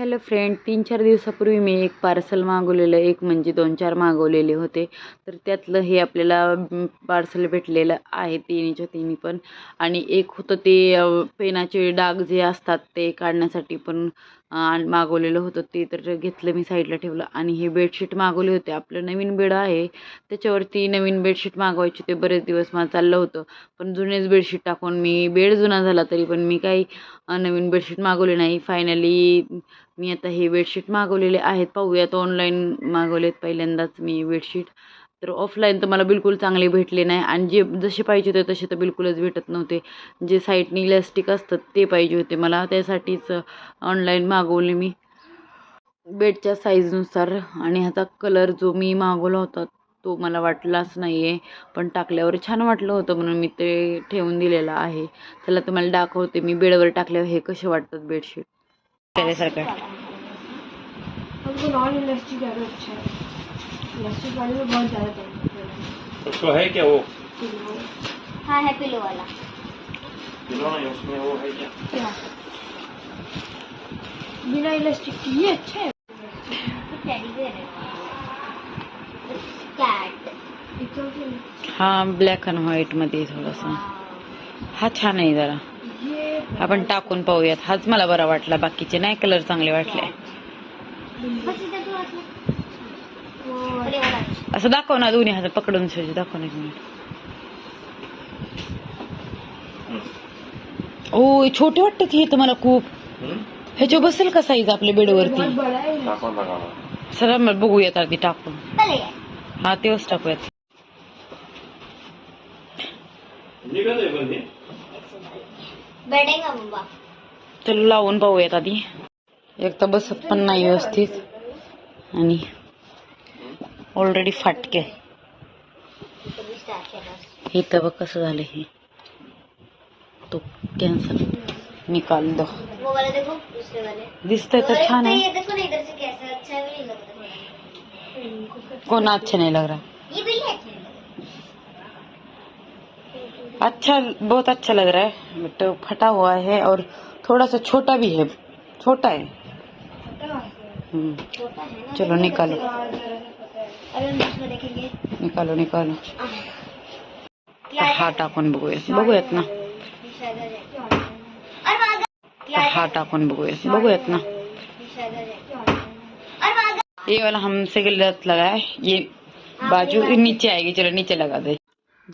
Hello friend तीन चार दिवसापूर्वी मी एक पार्सल मागवलेलं एक म्हणजे दोन चार मागवलेले होते. तर त्यातलं हे आपल्याला पार्सल भेटलेलं आहे तिन्हीच्या तिन्ही पण. आणि एक होतं ते पेनाचे डाग जे असतात ते काढण्यासाठी पण मागवलेलं होतं ते तर घेतलं मी साईडला ठेवलं. आणि हे बेडशीट मागवले होते. आपलं नवीन बेड आहे. त्याच्यावरती नवीन बेडशीट मागवायची ते बरेच दिवस मला चाललं होतं. पण जुनेच बेडशीट टाकून मी बेड जुना झाला तरी पण मी काही नवीन बेडशीट मागवले नाही. फायनली मी आता हे बेडशीट मागवलेले आहेत. पाहूयात ऑनलाईन मागवलेत पहिल्यांदाच मी बेडशीट तर ऑफलाईन तर मला बिलकुल चांगले भेटले नाही. आणि जे जसे पाहिजे होते तसे तर बिलकुलच भेटत नव्हते. जे साईडनी इलॅस्टिक असतात ते पाहिजे होते मला. त्यासाठीच ऑनलाईन मागवले मी. बेडच्या साईजनुसार आणि ह्याचा कलर जो मी मागवला होता तो मला वाटलाच नाही आहे पण टाकल्यावर छान वाटलं होतं म्हणून मी ते ठेवून दिलेलं आहे. त्याला तुम्हाला दाखवते मी बेडवर टाकल्यावर हे कसे वाटतात बेडशीट त्याच्यासारखं. है में बहुत ज़्यादा टाइम उसको है क्या वो? हाँ है पिलो वाला पिलो नहीं उसमें वो है क्या? क्या? बिना इलास्टिक के ये अच्छा है। कैट हा ब्लॅक अँड व्हाईटमध्ये थोडासा. हा छान आहे जरा. आपण टाकून पाहूयात. हाच मला बरा वाटला. बाकीचे नाही कलर चांगले वाटले. असं दाखव ना दोन्ही हात पकडून शोधी दाखव ना एक मिनिट. ओ छोटे वाटतं की हे तर मला खूप. ह्याच्या बसेल का साईज आपल्या बेडवरती? सर मग बघूयात आधी टाकून. हा तेव्हाच टाकूयात. हे चल लावून पाहूयात आधी. एक तर बसत पण नाही व्यवस्थित. आणि ऑलरेडी फाटके. हे तर कसं झालं हे? तो कॅन्सल निकाल दो. वो वाले देखो दूसरे वाले. दिसतंय तर छान तो आहे देखो ना इधर से कैसा अच्छा भी नहीं थोड़ा कोणा अच्छा नहीं लग रहा ये भी अच्छा अच्छा बहुत अच्छा लग रहा है. बट फटा हुआ है और थोड़ा सा छोटा भी है. छोटा है. हम्म, छोटा है चलो निकालो. निकालो निकालो. हा टाकून बघूयात. बघूयात ना. हा टाकून बघूयात. बघूयात ना. ये वाला हमसे गलत लगा है ये बाजू नीचे आएगी. चलो नीचे लगा दे.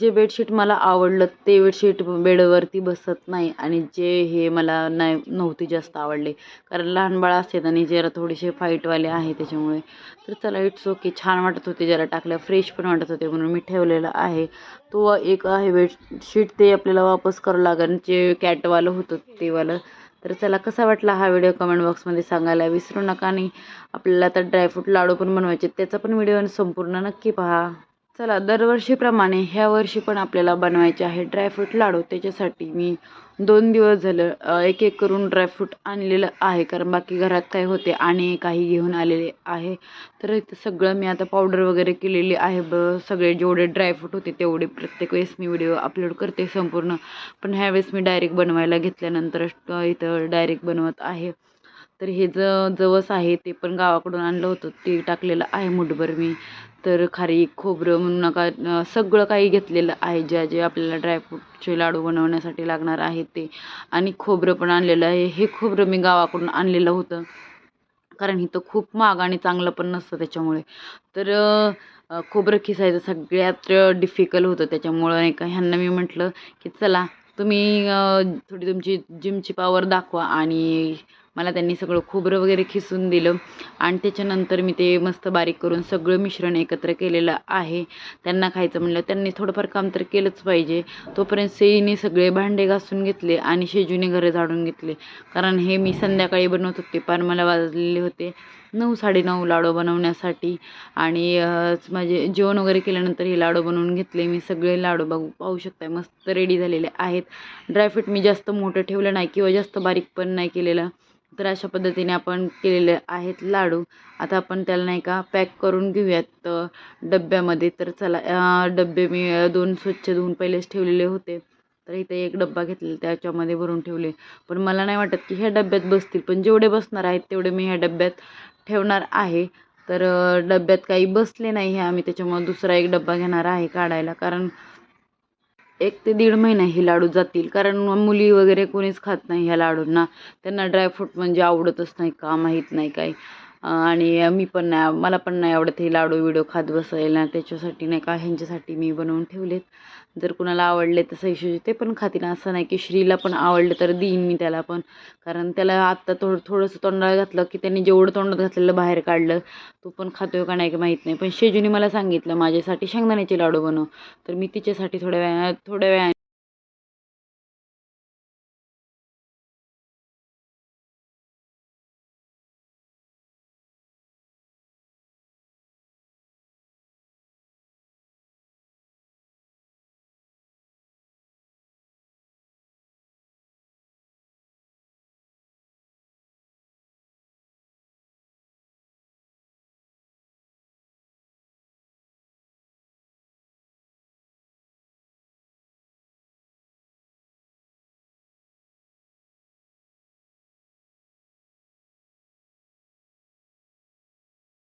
जे बेडशीट मला आवडलं ते बेडशीट बेडवरती बसत नाही आणि जे हे मला नाही नव्हती जास्त आवडले. कारण लहान बाळ असतात आणि जरा थोडेसे फाईटवाले आहे त्याच्यामुळे. तर चला इट्स ओके छान वाटत होते जरा टाकल्या. फ्रेश पण वाटत होते म्हणून मी ठेवलेलं आहे. तो एक आहे बेडशीट ते आपल्याला वापस करावं लागेल. जे कॅटवालं होतं तेवालं. तर चला कसा वाटला हा व्हिडिओ कमेंट बॉक्समध्ये सांगायला विसरू नका आणि आपल्याला आता ड्रायफ्रूट लाडू पण बनवायचे त्याचा पण व्हिडिओ संपूर्ण नक्की पहा. चला दरवर्षीप्रमाणे ह्या वर्षी पण आपल्याला बनवायचे आहे ड्रायफ्रूट लाडू. त्याच्यासाठी मी दोन दिवस झालं एक एक करून ड्रायफ्रूट आणलेलं आहे. कारण बाकी घरात काय होते आणि काही घेऊन आलेले आहे. तर इथं सगळं मी आता पावडर वगैरे केलेली आहे. ब सगळे जेवढे ड्रायफ्रूट होते तेवढे प्रत्येक वेळेस मी व्हिडिओ अपलोड करते संपूर्ण. पण ह्यावेळेस मी डायरेक्ट बनवायला घेतल्यानंतर इथं डायरेक्ट बनवत आहे. तर हे ज जवस आहे ते पण गावाकडून आणलं होतं. ते टाकलेलं आहे मुठभर मी. तर खारी खोबरं म्हणू नका सगळं काही घेतलेलं आहे. ज्या जे आपल्याला ड्रायफ्रूटचे लाडू बनवण्यासाठी लागणार आहे ते. आणि खोबरं पण आणलेलं आहे. हे खोबरं मी गावाकडून आणलेलं होतं. कारण इथं खूप महाग आणि चांगलं पण नसतं त्याच्यामुळे. तर खोबरं खिसायचं सगळ्यात डिफिकल्ट होतं त्याच्यामुळं नाही का. ह्यांना मी म्हटलं की चला तुम्ही थोडी तुमची जिमची पॉवर दाखवा आणि मला त्यांनी सगळं खोबरं वगैरे खिसून दिलं. आणि त्याच्यानंतर मी ते मस्त बारीक करून सगळं मिश्रण एकत्र केलेलं आहे. त्यांना खायचं म्हणलं त्यांनी थोडंफार काम तर केलंच पाहिजे. तोपर्यंत सेईने सगळे भांडे घासून घेतले आणि शेजूने घरं झाडून घेतले. कारण हे मी संध्याकाळी बनवत होते पार मला वाजलेले होते. नऊ साडेनऊ लाडू बनवण्यासाठी. आणि माझे जेवण वगैरे केल्यानंतर हे लाडू बनवून घेतले. मी सगळे लाडू बघू पाहू शकताय मस्त रेडी झालेले आहेत. ड्रायफ्रूट मी जास्त मोठं ठेवलं नाही किंवा जास्त बारीक पण नाही केलेलं. तर अशा पद्धतीने आपण केलेले आहेत लाडू. आता आपण त्याला नाही का पॅक करून घेऊयात. डब्यामध्ये तर चला डब्बे डबे मी दोन स्वच्छ धुवून पहिलेच ठेवलेले होते. तर इथे एक डब्बा घेतलेला त्याच्यामध्ये भरून ठेवले. पण मला नाही वाटत की ह्या डब्यात बसतील. पण जेवढे बसणार आहेत तेवढे मी ह्या डब्यात ठेवणार आहे. तर डब्यात काही बसले नाही हे आम्ही त्याच्यामुळे दुसरा एक डब्बा घेणार आहे काढायला. कारण एक ते दीड महिना हे लाडू जातील. कारण मुली वगैरे कोणीच खात नाही ह्या लाडूंना. त्यांना ड्रायफ्रूट म्हणजे आवडतच नाही का माहीत नाही काय आणि मी पण नाही मला पण नाही आवडत हे लाडू विडू खात बसायला. त्याच्यासाठी नाही का ह्यांच्यासाठी मी बनवून ठेवलेत. जर कुणाला आवडले तर सैशूजी ते पण खातील. असं नाही की श्रीला पण आवडलं तर देईन मी त्याला पण. कारण त्याला आत्ता थोडं थोडंसं तोंडाला घातलं की त्यांनी जेवढं तोंडात घातलेलं बाहेर काढलं तो पण खातोय का नाही का माहीत नाही. पण शेजूने मला सांगितलं माझ्यासाठी शेंगदाण्याचे लाडू बनव. तर मी तिच्यासाठी थोड्या वेळा थोड्या वेळा